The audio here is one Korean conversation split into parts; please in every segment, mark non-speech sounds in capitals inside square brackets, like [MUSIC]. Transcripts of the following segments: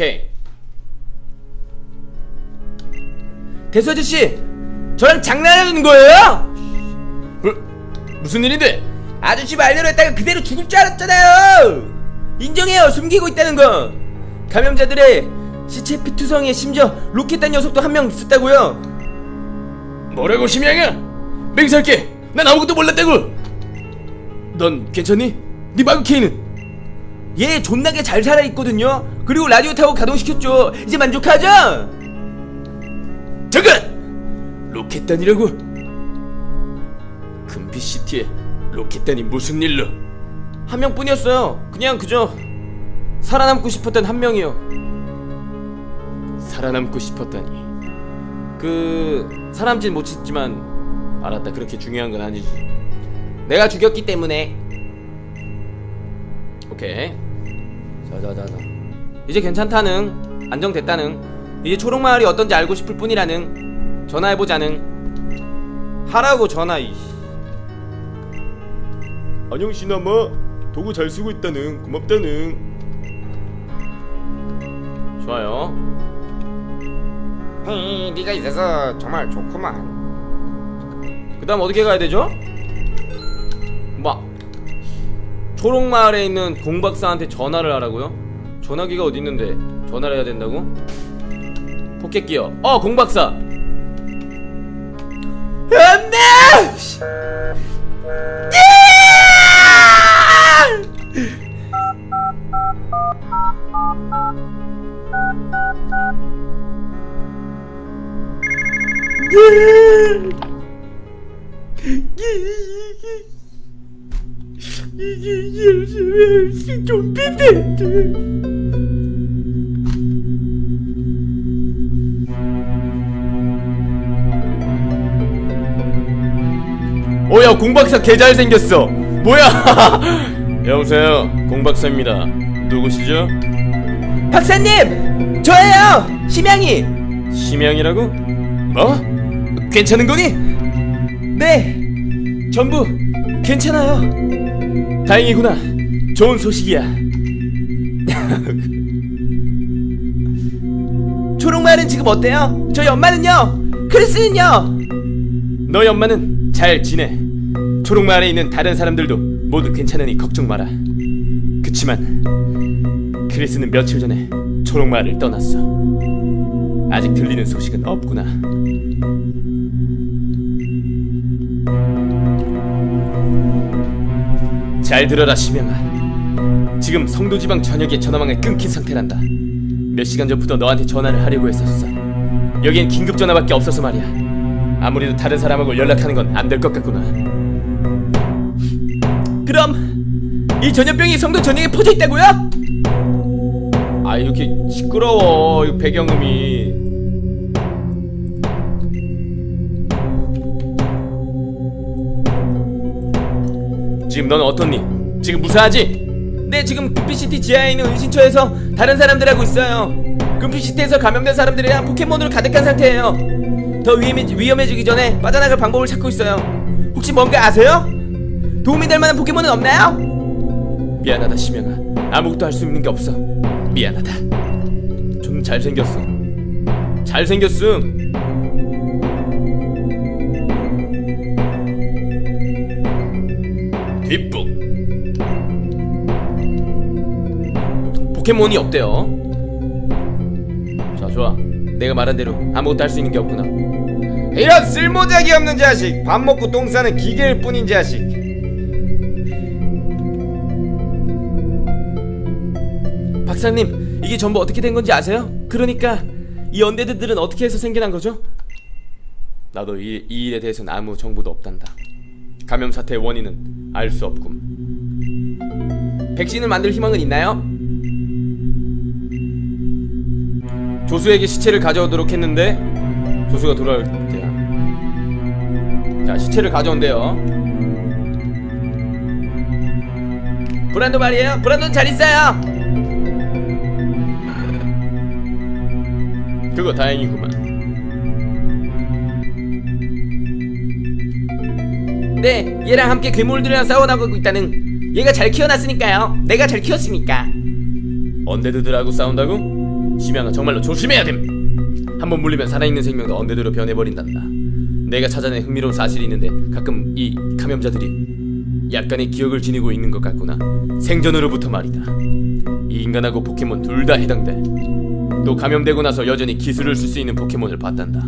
오케이. 대수 아저씨 저랑 장난하는 거예요? 뭐, 무슨 일인데? 아저씨 말대로 했다가 그대로 죽을 줄 알았잖아요. 인정해요. 숨기고 있다는 거. 감염자들의 시체 피투성에 심지어 로켓단 녀석도 한 명 있었다고요. 뭐라고 심양아? 맹살게. 난 아무것도 몰랐다고. 넌 괜찮니? 네 마그 케이는? 얘 존나게 잘 살아있거든요 그리고 라디오 타고 가동시켰죠 이제 만족하죠? 잠깐! 로켓단이라고? 금빛시티에 로켓단이 무슨 일로? 한 명뿐이었어요 그냥 그저 살아남고 싶었던 한 명이요 살아남고 싶었다니 그 살아남진 못했지만 알았다 그렇게 중요한 건 아니지 내가 죽였기 때문에 오케이 자자자자. 이제 괜찮다는 안정됐다는 이제 초록마을이 어떤지 알고 싶을 뿐이라는 전화해보자는. 하라고 전화 이 안녕 시나마 도구 잘 쓰고 있다는 고맙다는. 좋아요. 헤이, 네가 있어서 정말 좋구만. 그 다음 어떻게 가야 되죠? 초록마을에 있는 공박사한테 전화를 하라고요? 전화기가 어디 있는데 전화를 해야 된다고? 포켓기어 어 공박사 안돼! 좀 오야 공박사 개 잘 생겼어 뭐야 [LAUGHS] 여보세요 공박사입니다 누구시죠? 박사님 저예요 심양이 심양이라고? 뭐? 괜찮은 거니? 네 전부 괜찮아요 다행이구나 좋은 소식이야 [LAUGHS] 초록말은 지금 어때요? 저희 엄마는요? 크리스는요? 너희 엄마는 잘 지내 초록마을에 있는 다른 사람들도 모두 괜찮으니 걱정 마라 그치만 크리스는 며칠 전에 초록마을을 떠났어 아직 들리는 소식은 없구나 잘 들어라 심영아. 지금 성도지방 전역의 전화망을 끊긴 상태란다. 몇 시간 전부터 너한테 전화를 하려고 했었어. 여기엔 긴급 전화밖에 없어서 말이야. 아무래도 다른 사람하고 연락하는 건 안 될 것 같구나. 그럼 이 전염병이 성도 전역에 퍼져 있다고요? 아 이렇게 시끄러워 이 배경음이 지금 넌 어떻니? 지금 무사하지? 네 지금 금피시티 지하에 있는 은신처에서 다른 사람들하고 있어요 금피시티에서 감염된 사람들이랑 포켓몬으로 가득한 상태예요 더 위험해, 위험해 지기 전에 빠져나갈 방법을 찾고 있어요 혹시 뭔가 아세요? 도움이 될 만한 포켓몬은 없나요? 미안하다 심영아 아무것도 할 수 있는 게 없어 미안하다 좀 잘생겼어 잘생겼음 뒷북 포켓몬이 없대요 자 좋아 내가 말한 대로 아무것도 할 수 있는 게 없구나 이런 쓸모작이 없는 자식. 밥 먹고 똥 싸는 기계일 뿐인 자식. 박사님 이게 전부 어떻게 된 건지 아세요? 그러니까 이 언데드들은 어떻게 해서 생겨난 거죠? 나도 이, 이 일에 대해서는 아무 정보도 없단다 감염 사태의 원인은 알 수 없군. 백신을 만들 희망은 있나요? 조수에게 시체를 가져오도록 했는데 조수가 돌아올 때야. 자 시체를 가져온대요. 브란도 말이에요? 브란도는 잘 있어요. 그거 다행이구만. 네, 얘랑 함께 괴물들이랑 싸워나가고 있다는 얘가 잘 키워놨으니까요. 내가 잘 키웠으니까. 언데드들하고 싸운다고? 심양아 정말로 조심해야 됨. 한번 물리면 살아있는 생명도 언데드로 변해버린단다. 내가 찾아낸 흥미로운 사실이 있는데 가끔 이 감염자들이 약간의 기억을 지니고 있는 것 같구나. 생전으로부터 말이다. 이 인간하고 포켓몬 둘 다 해당돼. 또 감염되고 나서 여전히 기술을 쓸 수 있는 포켓몬을 봤단다.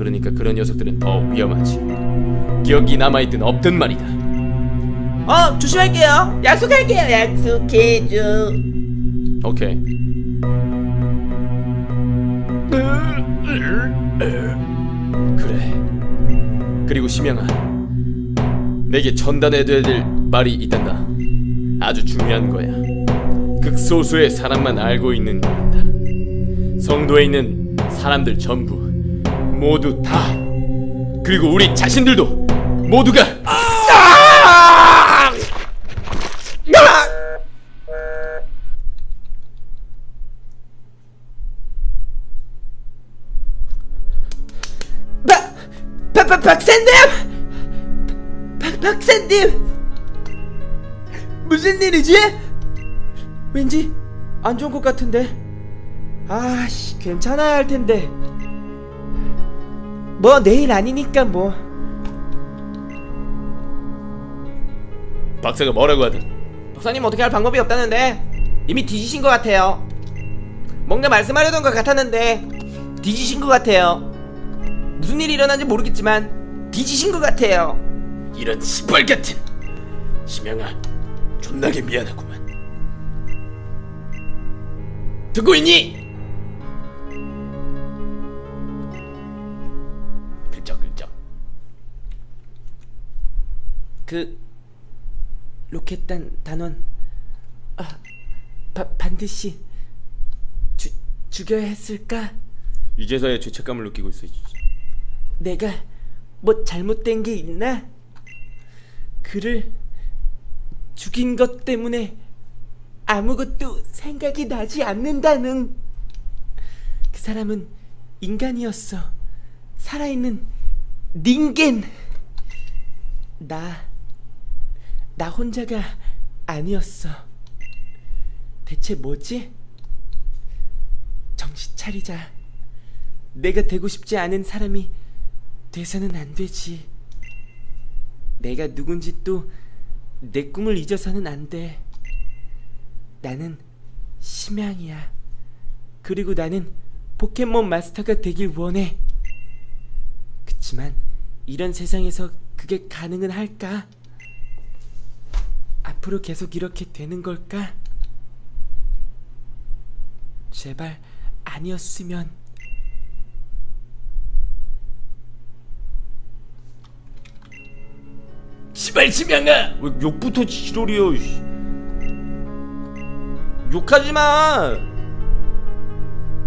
그러니까 그런 녀석들은 더 위험하지. 기억이 남아있든 없든 말이다. 어 조심할게요 약속할게요 약속해줘 오케이. 그래. 그리고 심양아, 내게 전달해줘야 될 말이 있단다. 아주 중요한 거야. 극소수의 사람만 알고 있는 거란다. 성도에 있는 사람들 전부 모두 다 그리고 우리 자신들도 모두가 아! 박! 박! 박! 박사님! 박! 박사님! 무슨 일이지? 왠지 안 좋은 것 같은데 아씨 괜찮아야 할 텐데 뭐 내일 아니니까 뭐. 박사가 뭐라고 하든? 박사님 어떻게 할 방법이 없다는데 이미 뒤지신 것 같아요. 뭔가 말씀하려던 것 같았는데 뒤지신 것 같아요. 무슨 일이 일어난지 모르겠지만 뒤지신 것 같아요. 이런 시뻘 같은. 심양아 존나게 미안하구만. 듣고 있니? 그 로켓단 단원. 아 바, 반드시 주, 죽여야 했을까? 이제서야 죄책감을 느끼고 있어 내가 뭐 잘못된 게 있나? 그를 죽인 것 때문에 아무것도 생각이 나지 않는다는. 그 사람은 인간이었어. 살아있는 닌겐. 나, 나 혼자가 아니었어 대체 뭐지? 정신 차리자 내가 되고 싶지 않은 사람이 돼서는 안 되지. 내가 누군지 또 내 꿈을 잊어서는 안 돼. 나는 심양이야. 그리고 나는 포켓몬 마스터가 되길 원해. 그치만 이런 세상에서 그게 가능은 할까? 앞으로 계속 이렇게 되는 걸까? 제발 아니었으면. 시발 심양아 왜 욕부터 지롤이여 씨. 욕하지마!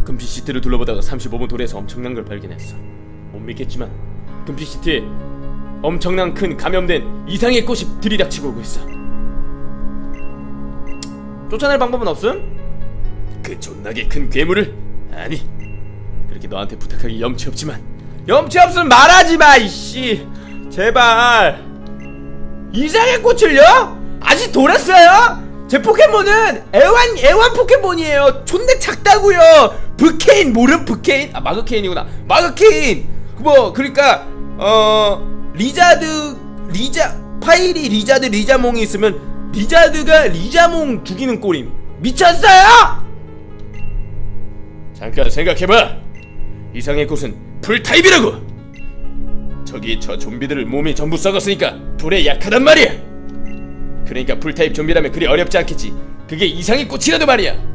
금피시티를 둘러보다가 35분 도래에서 엄청난 걸 발견했어 못 믿겠지만 금피시티에 엄청난 큰 감염된 이상의 꽃이 들이닥치고 오고 있어 쫓아낼 방법은 없음? 그 존나게 큰 괴물을 아니 그렇게 너한테 부탁하기 염치 없지만 염치 없으면 말하지 마, 이씨. 제발. 이상의 꽃을요? 아직 돌았어요? 제 포켓몬은 애완, 애완 포켓몬이에요. 존나 작다고요 브케인, 모름 브케인? 아, 마그케인이구나. 마그케인! 뭐, 그러니까, 어, 리자드, 리자, 파이리, 리자드, 리자몽이 있으면 리자드가 리자몽 죽이는 꼴임. 미쳤어요? 잠깐 생각해봐. 이상의 꽃은 불타입이라고. 저기 저 좀비들을 몸이 전부 썩었으니까 불에 약하단 말이야. 그러니까 불타입 좀비라면 그리 어렵지 않겠지. 그게 이상의 꽃이라도 말이야.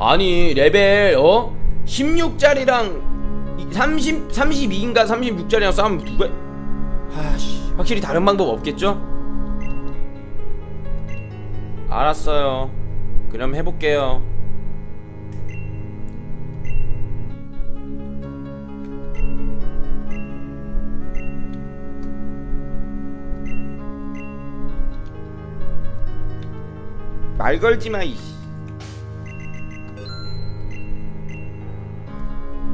아니 레벨 어? 16짜리랑 30 32인가 36짜리랑 싸우면 누가 아씨 확실히 다른 방법 없겠죠? 알았어요. 그럼 해볼게요. 말 걸지 마, 이.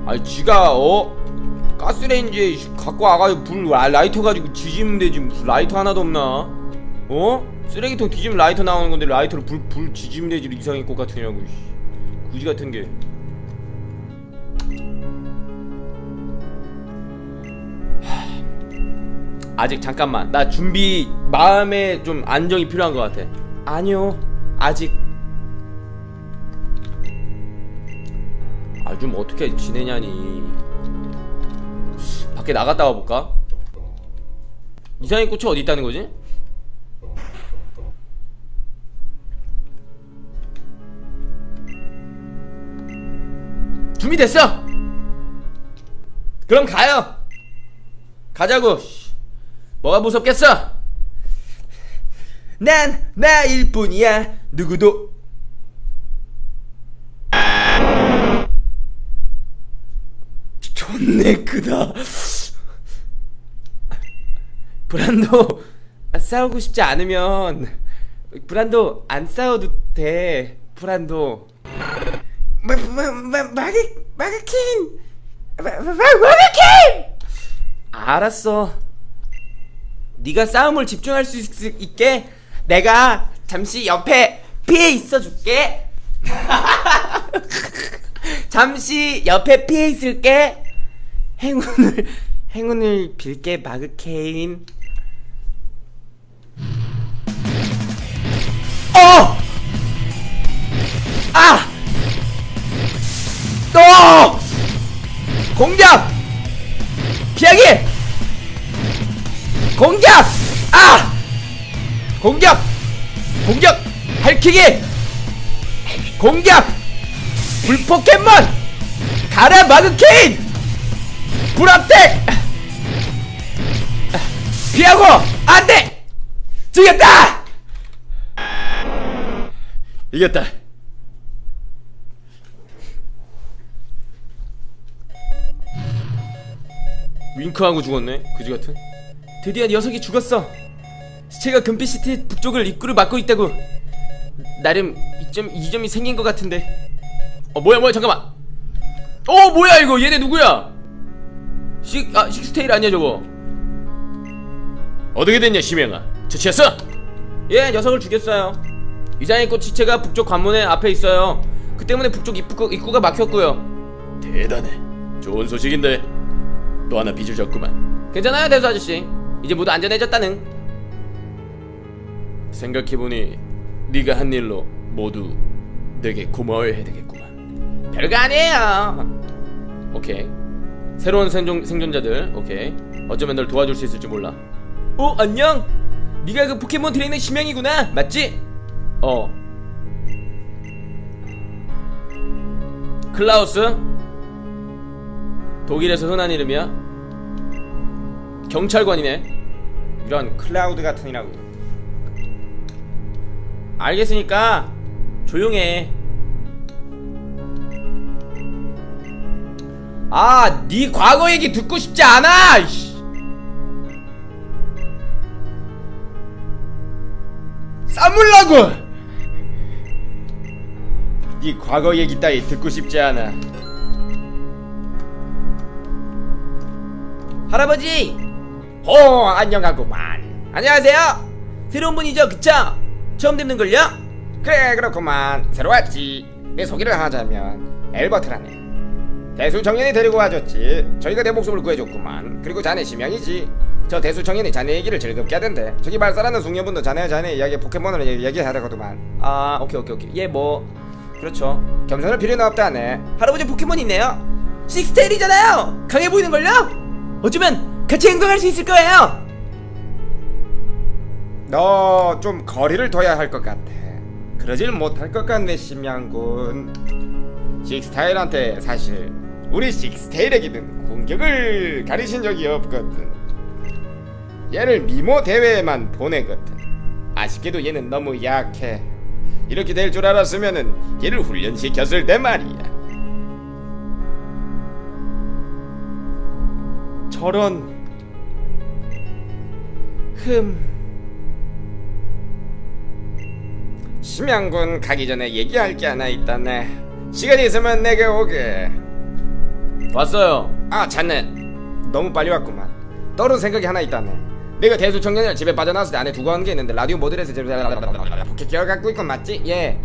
아니, 지가, 어? 가스레인지에 갖고 와가지고 불 라- 라이터 가지고 지지면 되지. 무슨 라이터 하나도 없나? 어? 쓰레기통 뒤지면 라이터 나오는 건데 라이터를 불, 불 지지면 되지 이상의 꽃 같으냐고 씨. 구지 같은 게 하, 아직 잠깐만 나 준비 마음에 좀 안정이 필요한 것 같아 아니요 아직 아 좀 어떻게 지내냐니 밖에 나갔다 와볼까? 이상의 꽃이 어디 있다는 거지? 준비됐어! 그럼 가요! 가자고! 씨. 뭐가 무섭겠어? 난 나일 뿐이야 누구도 존내 크다 브란도 싸우고 싶지 않으면 브란도 안 싸워도 돼 브란도 마, 마, 마, 마그, 마그킨! 마, 마, 마, 마그킨! 알았어. 네가 싸움을 집중할 수 있, 있게 내가 잠시 옆에 피해 있어 줄게. [LAUGHS] 잠시 옆에 피해 있을게. 행운을 행운을 빌게 마그케인. 어! 아! 또! 공격! 피하기! 공격! 아! 공격! 공격! 할퀴기! 공격! 불포켓몬! 가라 마그케인! 불합택! 피하고! 안 돼! 죽였다! 이겼다. 윙크하고 죽었네 그지 같은? 드디어 녀석이 죽었어. 시체가 금빛시티 북쪽을 입구를 막고 있다고. 나름 이점 이점이 생긴 것 같은데. 어 뭐야 뭐야 잠깐만. 어 뭐야 이거? 얘네 누구야? 식 아 식스테일 아니야 저거? 어떻게 됐냐 심행아? 처치했어? 예 녀석을 죽였어요 이상의 꽃 시체가 북쪽 관문에 앞에 있어요. 그 때문에 북쪽 입구, 입구가 막혔고요. 대단해. 좋은 소식인데 또 하나 빚을 졌구만. 괜찮아요 대수 아저씨. 이제 모두 안전해졌다는. 생각해보니 네가 한 일로 모두 내게 고마워해야 되겠구만. 별거 아니에요. 오케이. 새로운 생존, 생존자들 오케이. 어쩌면 널 도와줄 수 있을지 몰라. 어 안녕. 네가 그 포켓몬 트레이너 심형이구나. 맞지? 어 클라우스 독일에서 흔한 이름이야 경찰관이네 이런 클라우드 같은 이라고 알겠으니까 조용해 아, 네 과거 얘기 듣고 싶지 않아. 이씨. 싸물라고. 네 과거 얘기 따위 듣고 싶지 않아. 할아버지. 호 안녕하구만. 안녕하세요. 새로운 분이죠, 그쵸? 처음 뵙는 걸요? 그래 그렇구만 새로 왔지 내 소개를 하자면 엘버트라네 대수 청년이 데리고 와줬지 저희가 내 목숨을 구해줬구만 그리고 자네 심형이지 저 대수 청년이 자네 얘기를 즐겁게 하던데 저기 발사하는 숙녀분도 자네 자네 이야기 포켓몬을 얘기- 얘기하더구만 아, 오케이, 오케이, 오케이. 예, 뭐 그렇죠. 겸손할 필요는 없다네 할아버지 포켓몬 있네요. 식스테일이잖아요. 강해 보이는 걸요? 어쩌면 같이 행동할 수 있을 거예요. 너 좀 거리를 둬야 할 것 같아 그러질 못할 것 같네 심양군 식스타일한테 사실 우리 식스테일에게는 공격을 가리신 적이 없거든 얘를 미모 대회에만 보내거든 아쉽게도 얘는 너무 약해 이렇게 될 줄 알았으면은 얘를 훈련시켰을 때 말이야. 저런 흠. 심양군 가기 전에 얘기할 게 하나 있다네. 시간이 있으면 내게 오게. 왔어요. 아 자네. 너무 빨리 왔구만. 떠오른 생각이 하나 있다네 내가 대수 청년이랑 집에 빠져나왔을 때 안에 두고 간게 있는데 라디오 모델에서 제로 포켓 기어 갖고 있건 맞지? 예.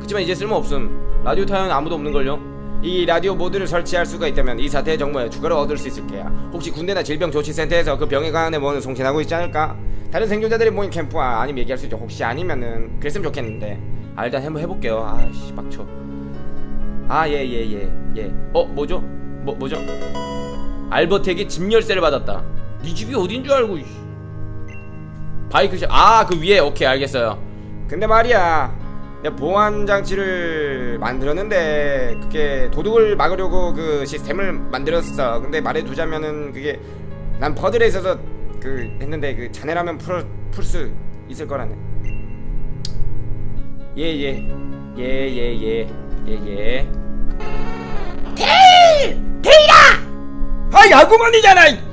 그치만 이제 쓸모 없음 라디오 타는 아무도 없는 걸요 이 라디오 모드를 설치할 수가 있다면 이 사태의 정보에 추가로 얻을 수 있을 게야. 혹시 군대나 질병 조치센터에서 그 병에 관한 뭐는 송신하고 있지 않을까? 다른 생존자들이 모인 캠프와 아니면 얘기할 수 있죠. 혹시 아니면은 그랬으면 좋겠는데. 아 일단 한번 해볼게요 아씨 빡쳐 아예예 예 예 어 뭐죠? 뭐 뭐죠? 알버트에게 집 열쇠를 받았다 네 집이 어딘 줄 알고 이씨. 바이크샵 아 그 위에 오케이 알겠어요 근데 말이야. 내가 보안 장치를 만들었는데 그게 도둑을 막으려고 그 시스템을 만들었어. 근데 말해두자면은 그게 난 퍼즐에 있어서 그 했는데 그 자네라면 풀 풀 수 있을 거라네. 예예 예예예 예예 아 야구만이잖아.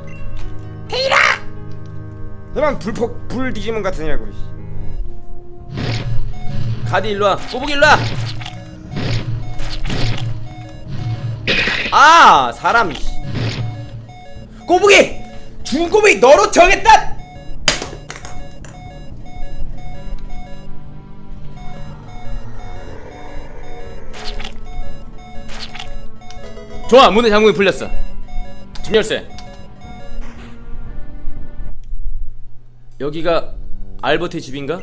테이라. 그만 불폭 불 뒤지문 같으냐고. 씨. 가드 일로 와 꼬북이 일로 와 아 사람 씨. 꼬부기! 죽은 꼬부기 너로 정했다! 좋아 문의 잠금이 풀렸어 집 열쇠 여기가 알버트의 집인가?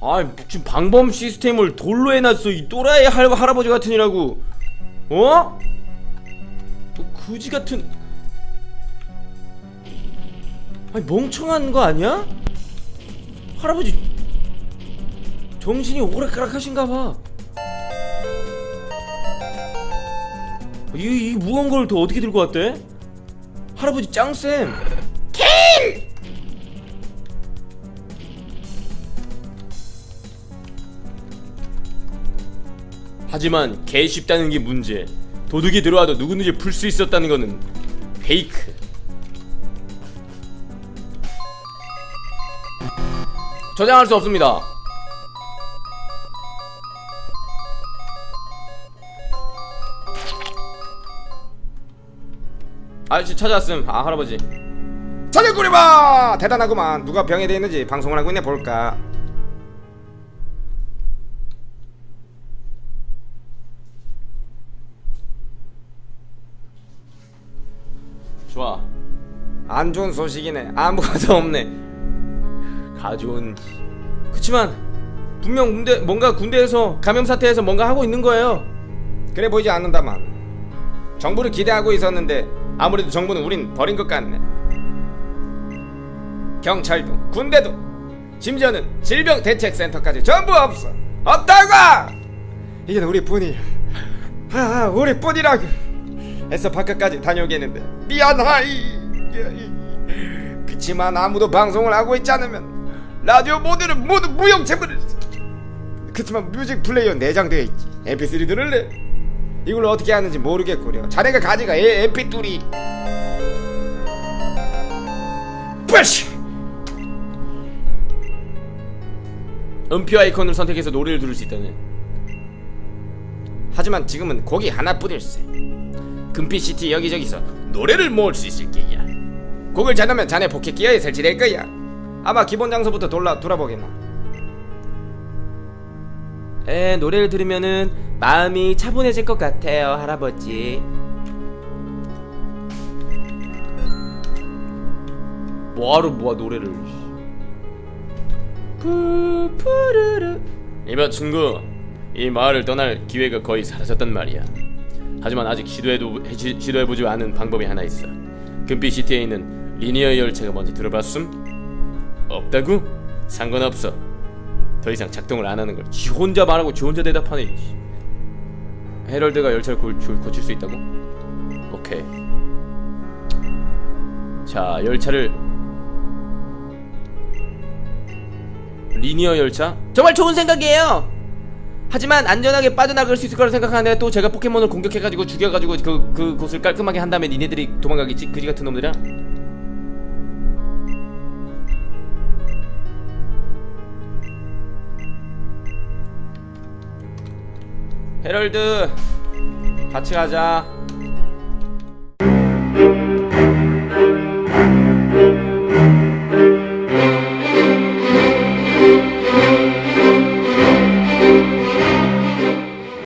아 무슨 방범 시스템을 돌로 해놨어 이 또라이 할, 할아버지 같으니라고 어? 뭐 그지 같은 아니 멍청한 거 아니야? 할아버지 정신이 오락가락하신가 봐 이, 이 무거운 걸 더 어떻게 들고 왔대? 할아버지 짱쌤 하지만 개 쉽다는 게 문제. 도둑이 들어와도 누구든지 풀 수 있었다는 거는 페이크. 저장할 수 없습니다. 아저씨 찾아왔음. 아 할아버지 찾아꾸리봐 대단하구만. 누가 병에 대 있는지 방송을 하고 있네 볼까? 좋아. 안 좋은 소식이네. 아무것도 없네. 가져온. 그치만 분명 군대 뭔가 군대에서 감염 사태에서 뭔가 하고 있는 거예요. 그래 보이지 않는다만. 정부를 기대하고 있었는데 아무래도 정부는 우린 버린 것 같네 경찰도 군대도 심지어는 질병대책센터까지 전부 없어. 없다고! 이게 우리 뿐이야 아 우리 뿐이라고. 애써 바깥까지 다녀오겠는데. 미안하이. 그치만 아무도 방송을 하고 있지 않으면 라디오 모드는 모두 무용체물을 그치만 뮤직 플레이어 내장되어 있지. mp3 들을래? 이걸 어떻게 하는지 모르겠구려. 자네가 가지가 에 mp3 뿌시 음표 아이콘을 선택해서 노래를 들을 수 있다네 하지만 지금은 곡이 하나뿐일세. 금피시티 여기저기서 노래를 모을 수 있을 게야. 곡을 찾으면 자네 포켓 기어에 설치될 거야. 아마 기본 장소부터 돌아, 돌아보겠나. 에 노래를 들으면은 마음이 차분해질 것 같아요 할아버지. 뭐하러 뭐야 노래를 푸푸르르 이봐 친구 이 마을을 떠날 기회가 거의 사라졌단 말이야 하지만 아직 시도해도 시- 시도해보지 않은 방법이 하나 있어 금빛 시티에 있는 리니어 열차가 뭔지 들어봤음? 없다고? 상관없어 더 이상 작동을 안 하는 걸 지 혼자 말하고 지 혼자 대답하네 이. 헤럴드가 열차를 고, 줄- 고칠 수 있다고? 오케이 자 열차를 리니어 열차? 정말 좋은 생각이에요 하지만 안전하게 빠져나갈 수 있을 거라 생각하는데 또 제가 포켓몬을 공격해가지고 죽여가지고 그, 그 곳을 깔끔하게 한 다음에 니네들이 도망가겠지? 그지 같은 놈들아? 헤럴드 같이 가자